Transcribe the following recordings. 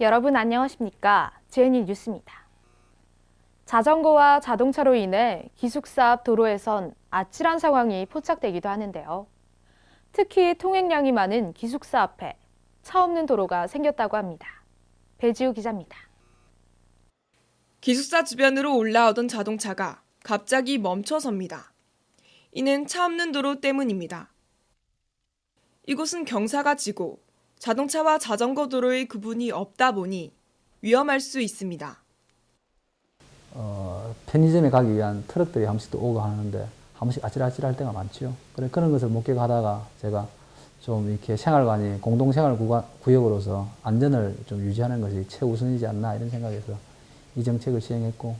여러분 안녕하십니까? 제니 뉴스입니다. 자전거와 자동차로 인해 기숙사 앞 도로에선 아찔한 상황이 포착되기도 하는데요. 특히 통행량이 많은 기숙사 앞에 차 없는 도로가 생겼다고 합니다. 배지우 기자입니다. 기숙사 주변으로 올라오던 자동차가 갑자기 멈춰섭니다. 이는 차 없는 도로 때문입니다. 이곳은 경사가 지고 자동차와 자전거 도로의 구분이 없다 보니 위험할 수 있습니다. 어, 편의점에 가기 위한 트럭들이 한 번씩 또 오고 하는데 한 번씩 아찔아찔할 때가 많죠. 그래 그런 것을 목격하다가 제가 좀 이렇게 생활관이 공동생활 구간, 구역으로서 안전을 좀 유지하는 것이 최우선이지 않나 이런 생각에서 이 정책을 시행했고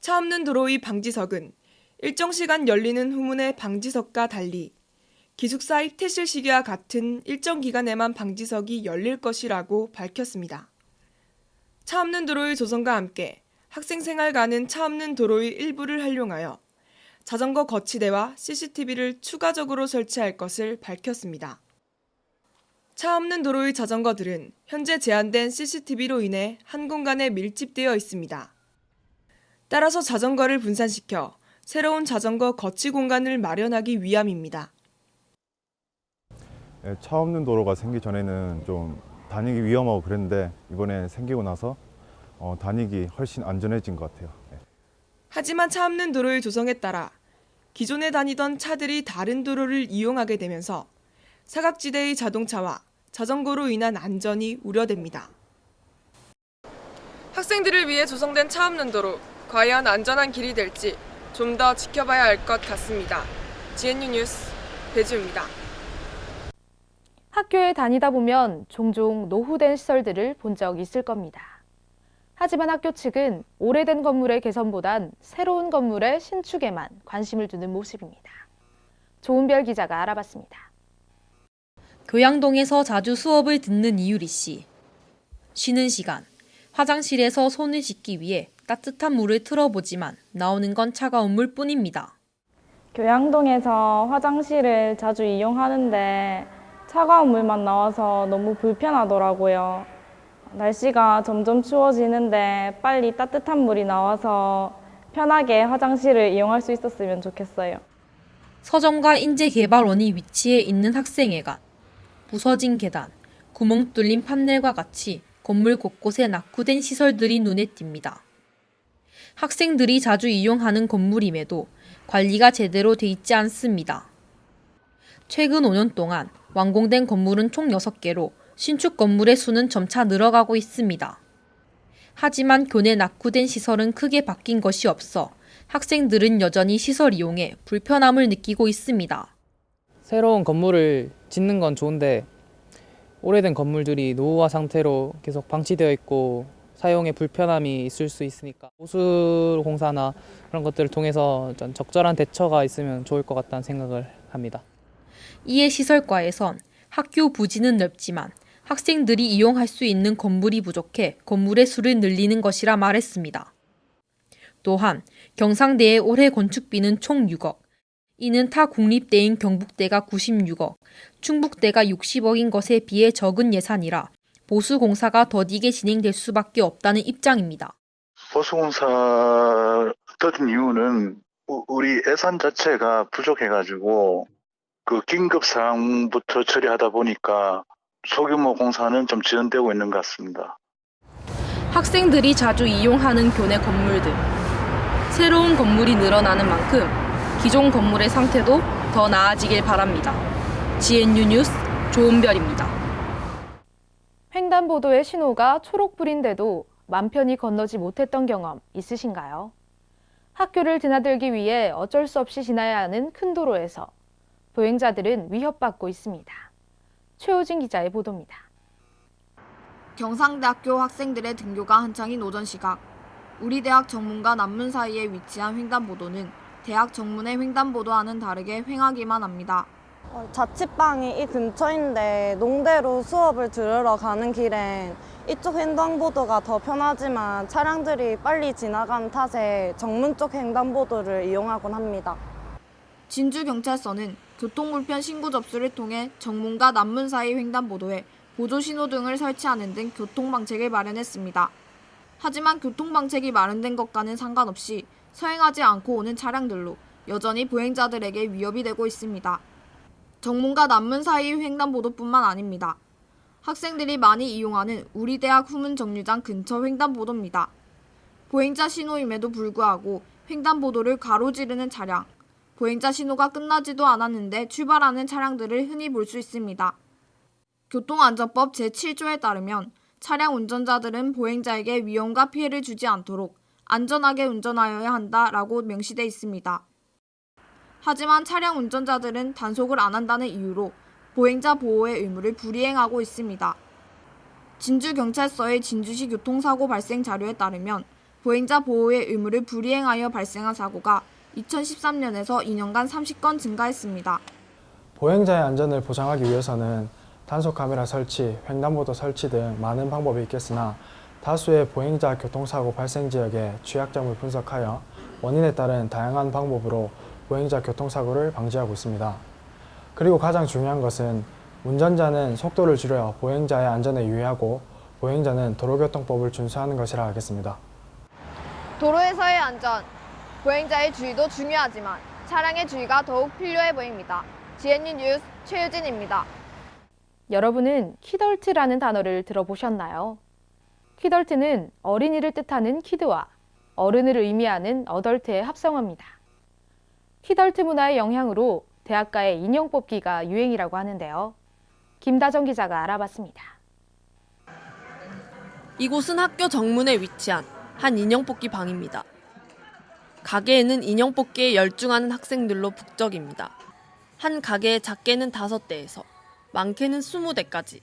차 없는 도로의 방지석은 일정 시간 열리는 후문의 방지석과 달리 기숙사 입퇴실 시기와 같은 일정 기간에만 방지석이 열릴 것이라고 밝혔습니다. 차 없는 도로의 조성과 함께 학생 생활 가는 차 없는 도로의 일부를 활용하여 자전거 거치대와 CCTV를 추가적으로 설치할 것을 밝혔습니다. 차 없는 도로의 자전거들은 현재 제한된 CCTV로 인해 한 공간에 밀집되어 있습니다. 따라서 자전거를 분산시켜 새로운 자전거 거치 공간을 마련하기 위함입니다. 예, 차 없는 도로가 생기 전에는 좀 다니기 위험하고 그랬는데 이번에 생기고 나서 어, 다니기 훨씬 안전해진 것 같아요. 예. 하지만 차 없는 도로의 조성에 따라 기존에 다니던 차들이 다른 도로를 이용하게 되면서 사각지대의 자동차와 자전거로 인한 안전이 우려됩니다. 학생들을 위해 조성된 차 없는 도로, 과연 안전한 길이 될지 좀 더 지켜봐야 할 것 같습니다. GNU 뉴스 배주입니다. 학교에 다니다 보면 종종 노후된 시설들을 본 적 있을 겁니다. 하지만 학교 측은 오래된 건물의 개선보단 새로운 건물의 신축에만 관심을 두는 모습입니다. 조은별 기자가 알아봤습니다. 교양동에서 자주 수업을 듣는 이유리 씨. 쉬는 시간, 화장실에서 손을 씻기 위해 따뜻한 물을 틀어보지만 나오는 건 차가운 물 뿐입니다. 교양동에서 화장실을 자주 이용하는데 차가운 물만 나와서 너무 불편하더라고요. 날씨가 점점 추워지는데 빨리 따뜻한 물이 나와서 편하게 화장실을 이용할 수 있었으면 좋겠어요. 서점과 인재개발원이 위치해 있는 학생회관, 부서진 계단, 구멍 뚫린 판넬과 같이 건물 곳곳에 낙후된 시설들이 눈에 띕니다. 학생들이 자주 이용하는 건물임에도 관리가 제대로 돼 있지 않습니다. 최근 5년 동안 완공된 건물은 총 6개로 신축 건물의 수는 점차 늘어가고 있습니다. 하지만 교내 낙후된 시설은 크게 바뀐 것이 없어 학생들은 여전히 시설 이용에 불편함을 느끼고 있습니다. 새로운 건물을 짓는 건 좋은데 오래된 건물들이 노후화 상태로 계속 방치되어 있고 사용에 불편함이 있을 수 있으니까 보수 공사나 그런 것들을 통해서 좀 적절한 대처가 있으면 좋을 것 같다는 생각을 합니다. 이에 시설과에선 학교 부지는 넓지만 학생들이 이용할 수 있는 건물이 부족해 건물의 수를 늘리는 것이라 말했습니다. 또한 경상대의 올해 건축비는 총 6억, 이는 타 국립대인 경북대가 96억, 충북대가 60억인 것에 비해 적은 예산이라 보수 공사가 더디게 진행될 수밖에 없다는 입장입니다. 보수공사 더딘 이유는 우- 우리 예산 자체가 부족해가지고 그 긴급 상황부터 처리하다 보니까 소규모 공사는 좀 지연되고 있는 것 같습니다. 학생들이 자주 이용하는 교내 건물들. 새로운 건물이 늘어나는 만큼 기존 건물의 상태도 더 나아지길 바랍니다. GNU 뉴스 조은별입니다. 횡단보도의 신호가 초록불인데도 맘 편히 건너지 못했던 경험 있으신가요? 학교를 드나들기 위해 어쩔 수 없이 지나야 하는 큰 도로에서 보행자들은 위협받고 있습니다. 최우진 기자의 보도입니다. 경상대학교 학생들의 등교가 한창인 오전 시각 우리 대학 정문과 남문 사이에 위치한 횡단보도는 대학 정문의 횡단보도와는 다르게 횡하기만 합니다. 어, 자취방이 이 근처인데 농대로 수업을 들으러 가는 길엔 이쪽 횡단보도가 더 편하지만 차량들이 빨리 지나가는 탓에 정문 쪽 횡단보도를 이용하곤 합니다. 진주경찰서는 교통불편 신고 접수를 통해 정문과 남문 사이 횡단보도에 보조 신호 등을 설치하는 등 교통방책을 마련했습니다. 하지만 교통방책이 마련된 것과는 상관없이 서행하지 않고 오는 차량들로 여전히 보행자들에게 위협이 되고 있습니다. 정문과 남문 사이 횡단보도뿐만 아닙니다. 학생들이 많이 이용하는 우리 대학 후문 정류장 근처 횡단보도입니다. 보행자 신호임에도 불구하고 횡단보도를 가로지르는 차량, 보행자 신호가 끝나지도 않았는데 출발하는 차량들을 흔히 볼 수 있습니다. 교통안전법 제7조에 따르면 차량 운전자들은 보행자에게 위험과 피해를 주지 않도록 안전하게 운전하여야 한다라고 명시돼 있습니다. 하지만 차량 운전자들은 단속을 안 한다는 이유로 보행자 보호의 의무를 불이행하고 있습니다. 진주경찰서의 진주시 교통사고 발생 자료에 따르면 보행자 보호의 의무를 불이행하여 발생한 사고가 2013년에서 2년간 30건 증가했습니다. 보행자의 안전을 보장하기 위해서는 단속 카메라 설치, 횡단보도 설치 등 많은 방법이 있겠으나 다수의 보행자 교통사고 발생 지역의 취약점을 분석하여 원인에 따른 다양한 방법으로 보행자 교통사고를 방지하고 있습니다. 그리고 가장 중요한 것은 운전자는 속도를 줄여 보행자의 안전에 유의하고 보행자는 도로교통법을 준수하는 것이라 하겠습니다. 도로에서의 안전, 보행자의 주의도 중요하지만 차량의 주의가 더욱 필요해 보입니다. GNU 뉴스 최유진입니다. 여러분은 키덜트라는 단어를 들어보셨나요? 키덜트는 어린이를 뜻하는 키드와 어른을 의미하는 어덜트의 합성어입니다. 키덜트 문화의 영향으로 대학가의 인형 뽑기가 유행이라고 하는데요. 김다정 기자가 알아봤습니다. 이곳은 학교 정문에 위치한 한 인형 뽑기 방입니다. 가게에는 인형 뽑기에 열중하는 학생들로 북적입니다. 한 가게에 작게는 5대에서 많게는 20대까지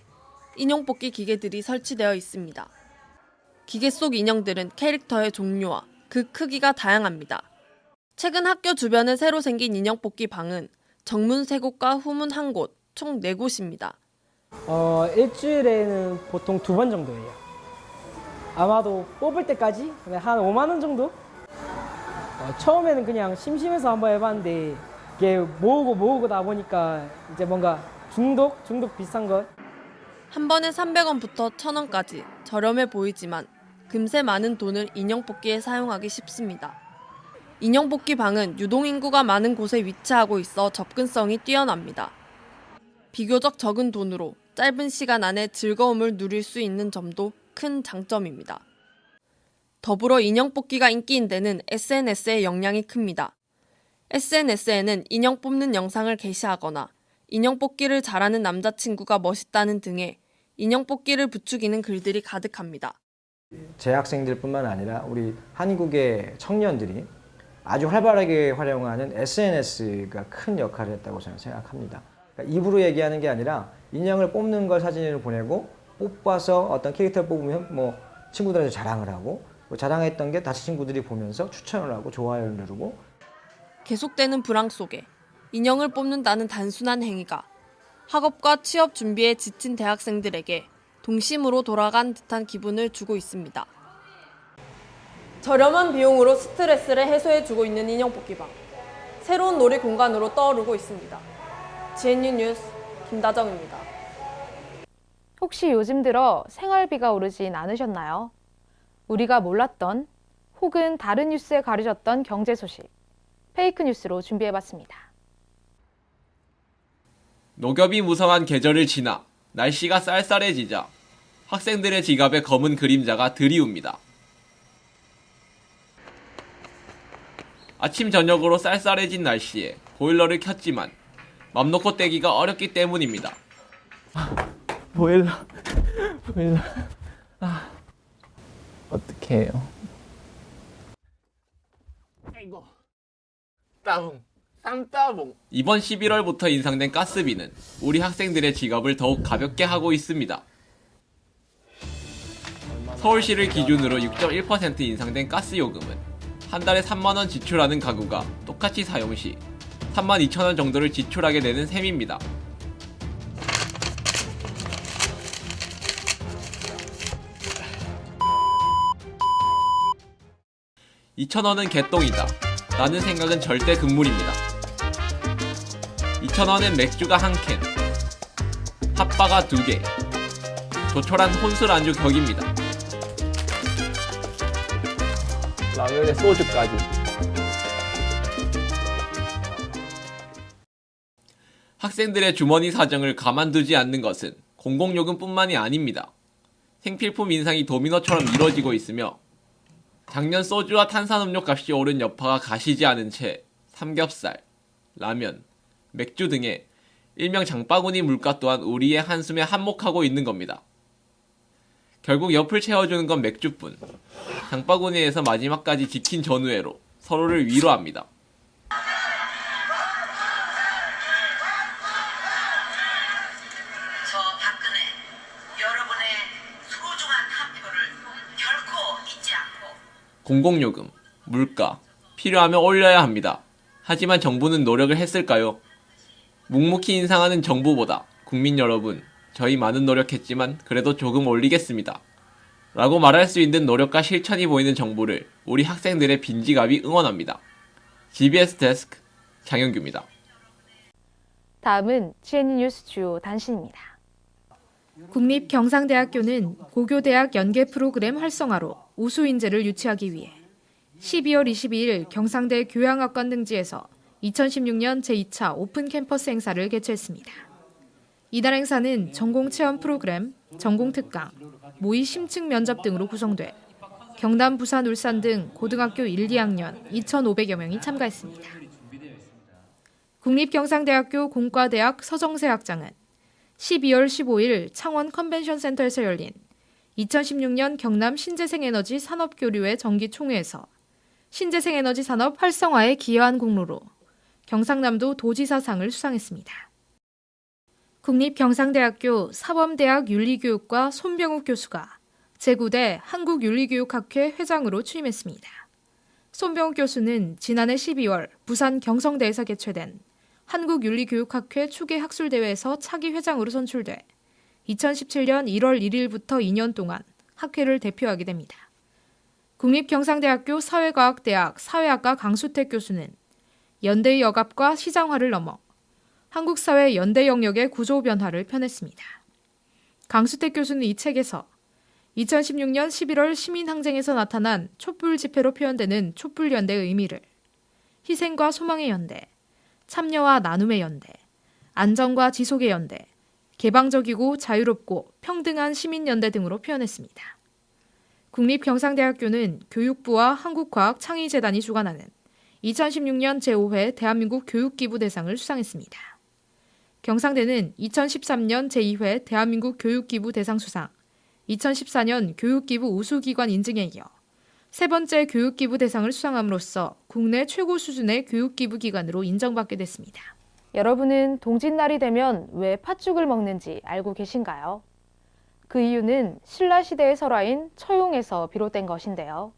인형 뽑기 기계들이 설치되어 있습니다. 기계 속 인형들은 캐릭터의 종류와 그 크기가 다양합니다. 최근 학교 주변에 새로 생긴 인형 뽑기 방은 정문 3곳과 후문 1곳, 총 4곳입니다. 어, 일주일에는 보통 두 번 정도예요. 아마도 뽑을 때까지 한 5만 원 정도? 어, 처음에는 그냥 심심해서 한번 해봤는데 이게 모으고 모으고 다 보니까 이제 뭔가 중독? 중독 비슷한 것? 한 번에 300원부터 1000원까지 저렴해 보이지만 금세 많은 돈을 인형 뽑기에 사용하기 쉽습니다. 인형 뽑기 방은 유동 인구가 많은 곳에 위치하고 있어 접근성이 뛰어납니다. 비교적 적은 돈으로 짧은 시간 안에 즐거움을 누릴 수 있는 점도 큰 장점입니다. 더불어 인형 뽑기가 인기인 데는 SNS의 영향이 큽니다. SNS에는 인형 뽑는 영상을 게시하거나 인형 뽑기를 잘하는 남자친구가 멋있다는 등의 인형 뽑기를 부추기는 글들이 가득합니다. 재학생들뿐만 아니라 우리 한국의 청년들이 아주 활발하게 활용하는 SNS가 큰 역할을 했다고 저는 생각합니다. 그러니까 입으로 얘기하는 게 아니라 인형을 뽑는 걸 사진을 보내고 뽑아서 어떤 캐릭터를 뽑으면 뭐 친구들한테 자랑을 하고 뭐 자랑했던 게 다시 친구들이 보면서 추천을 하고 좋아요를 누르고 계속되는 불황 속에 인형을 뽑는다는 단순한 행위가 학업과 취업 준비에 지친 대학생들에게 동심으로 돌아간 듯한 기분을 주고 있습니다. 저렴한 비용으로 스트레스를 해소해주고 있는 인형 뽑기방. 새로운 놀이 공간으로 떠오르고 있습니다. GNU 뉴스 김다정입니다. 혹시 요즘 들어 생활비가 오르진 않으셨나요? 우리가 몰랐던 혹은 다른 뉴스에 가려졌던 경제 소식, 페이크 뉴스로 준비해봤습니다. 녹엽이 무성한 계절을 지나 날씨가 쌀쌀해지자 학생들의 지갑에 검은 그림자가 들이웁니다. 아침 저녁으로 쌀쌀해진 날씨에 보일러를 켰지만 맘 놓고 떼기가 어렵기 때문입니다. 보일러, 보일러. 아, 어떻게 해요? 아이고, 따봉, 쌈따봉. 이번 11월부터 인상된 가스비는 우리 학생들의 지갑을 더욱 가볍게 하고 있습니다. 서울시를 기준으로 6.1% 인상된 가스 요금은 한 달에 3만 원 지출하는 가구가 똑같이 사용 시 3만 2천 원 정도를 지출하게 되는 셈입니다. 2,000원은 개똥이다. 라는 생각은 절대 금물입니다. 2,000원엔 맥주가 한 캔, 핫바가 두 개, 조촐한 혼술 안주 격입니다. 라면에 소주까지. 학생들의 주머니 사정을 가만두지 않는 것은 공공요금뿐만이 아닙니다. 생필품 인상이 도미노처럼 이뤄지고 있으며 작년 소주와 탄산음료 값이 오른 여파가 가시지 않은 채 삼겹살, 라면, 맥주 등의 일명 장바구니 물가 또한 우리의 한숨에 한몫하고 있는 겁니다. 결국 옆을 채워주는 건 맥주뿐. 장바구니에서 마지막까지 지킨 전우회로 서로를 위로합니다. 공공요금, 물가, 필요하면 올려야 합니다. 하지만 정부는 노력을 했을까요? 묵묵히 인상하는 정부보다 국민 여러분, 저희 많은 노력했지만 그래도 조금 올리겠습니다. 라고 말할 수 있는 노력과 실천이 보이는 정부를 우리 학생들의 빈지갑이 응원합니다. GBS 데스크 장영규입니다. 다음은 GNN 뉴스 주요 단신입니다. 국립경상대학교는 고교대학 연계 프로그램 활성화로 우수 인재를 유치하기 위해 12월 22일 경상대 교양학관 등지에서 2016년 제2차 오픈 캠퍼스 행사를 개최했습니다. 이달 행사는 전공 체험 프로그램, 전공 특강, 모의 심층 면접 등으로 구성돼 경남, 부산, 울산 등 고등학교 1, 2학년 2,500여 명이 참가했습니다. 국립경상대학교 공과대학 서정세 학장은 12월 15일 창원 컨벤션 센터에서 열린 2016년 경남 신재생에너지 산업교류회 정기총회에서 신재생에너지 산업 활성화에 기여한 공로로 경상남도 도지사상을 수상했습니다. 국립경상대학교 사범대학 윤리교육과 손병욱 교수가 제9대 한국윤리교육학회 회장으로 취임했습니다. 손병욱 교수는 지난해 12월 부산 경성대에서 개최된 한국윤리교육학회 추계 학술대회에서 차기 회장으로 선출돼 2017년 1월 1일부터 2년 동안 학회를 대표하게 됩니다. 국립경상대학교 사회과학대학 사회학과 강수택 교수는 연대의 억압과 시장화를 넘어 한국 사회 연대 영역의 구조 변화를 펴냈습니다. 강수택 교수는 이 책에서 2016년 11월 시민항쟁에서 나타난 촛불 집회로 표현되는 촛불연대의 의미를 희생과 소망의 연대, 참여와 나눔의 연대, 안정과 지속의 연대, 개방적이고 자유롭고 평등한 시민연대 등으로 표현했습니다. 국립경상대학교는 교육부와 한국과학창의재단이 주관하는 2016년 제5회 대한민국 교육기부 대상을 수상했습니다. 경상대는 2013년 제2회 대한민국 교육기부 대상 수상, 2014년 교육기부 우수기관 인증에 이어 세 번째 교육기부 대상을 수상함으로써 국내 최고 수준의 교육기부 기관으로 인정받게 됐습니다. 여러분은 동짓날이 되면 왜 팥죽을 먹는지 알고 계신가요? 그 이유는 신라 시대의 설화인 처용에서 비롯된 것인데요.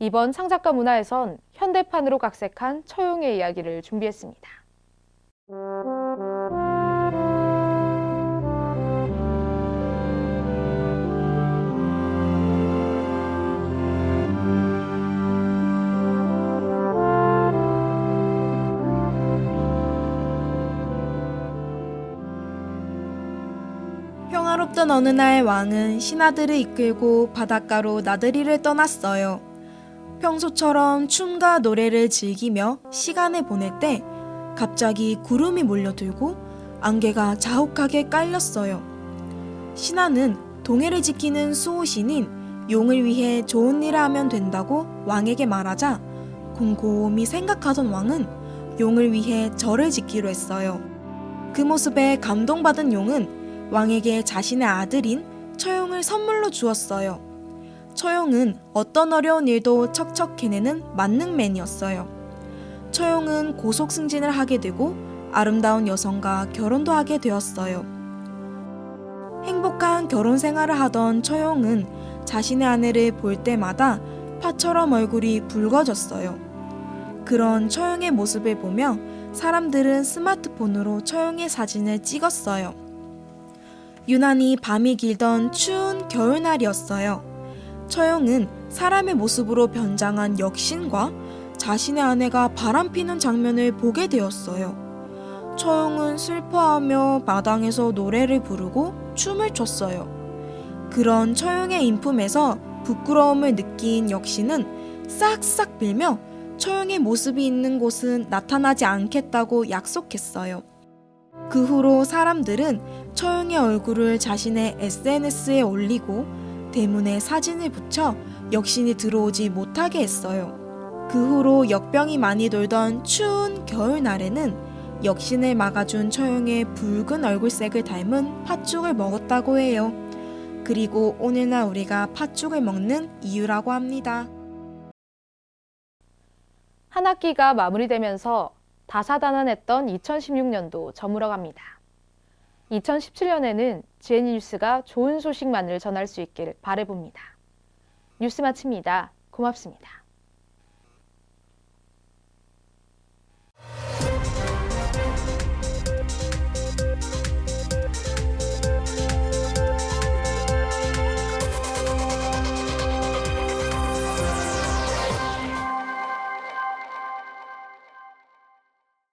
이번 창작가 문화에선 현대판으로 각색한 처용의 이야기를 준비했습니다. 평화롭던 어느 날 왕은 신하들을 이끌고 바닷가로 나들이를 떠났어요. 평소처럼 춤과 노래를 즐기며 시간을 보낼 때 갑자기 구름이 몰려들고 안개가 자욱하게 깔렸어요. 신하는 동해를 지키는 수호신인 용을 위해 좋은 일을 하면 된다고 왕에게 말하자 곰곰이 생각하던 왕은 용을 위해 절을 짓기로 했어요. 그 모습에 감동받은 용은 왕에게 자신의 아들인 처용을 선물로 주었어요. 처용은 어떤 어려운 일도 척척 해내는 만능맨이었어요. 처용은 고속 승진을 하게 되고 아름다운 여성과 결혼도 하게 되었어요. 행복한 결혼 생활을 하던 처용은 자신의 아내를 볼 때마다 파처럼 얼굴이 붉어졌어요. 그런 처용의 모습을 보며 사람들은 스마트폰으로 처용의 사진을 찍었어요. 유난히 밤이 길던 추운 겨울날이었어요. 처용은 사람의 모습으로 변장한 역신과 자신의 아내가 바람피는 장면을 보게 되었어요. 처용은 슬퍼하며 마당에서 노래를 부르고 춤을 췄어요. 그런 처용의 인품에서 부끄러움을 느낀 역시는 싹싹 빌며 처용의 모습이 있는 곳은 나타나지 않겠다고 약속했어요. 그 후로 사람들은 처용의 얼굴을 자신의 SNS에 올리고 대문에 사진을 붙여 역신이 들어오지 못하게 했어요. 그 후로 역병이 많이 돌던 추운 겨울날에는 역신을 막아준 처용의 붉은 얼굴색을 닮은 팥죽을 먹었다고 해요. 그리고 오늘날 우리가 팥죽을 먹는 이유라고 합니다. 한 학기가 마무리되면서 다사다난했던 2016년도 저물어갑니다. 2017년에는 GN 뉴스가 좋은 소식만을 전할 수 있길 바래봅니다. 뉴스 마칩니다. 고맙습니다.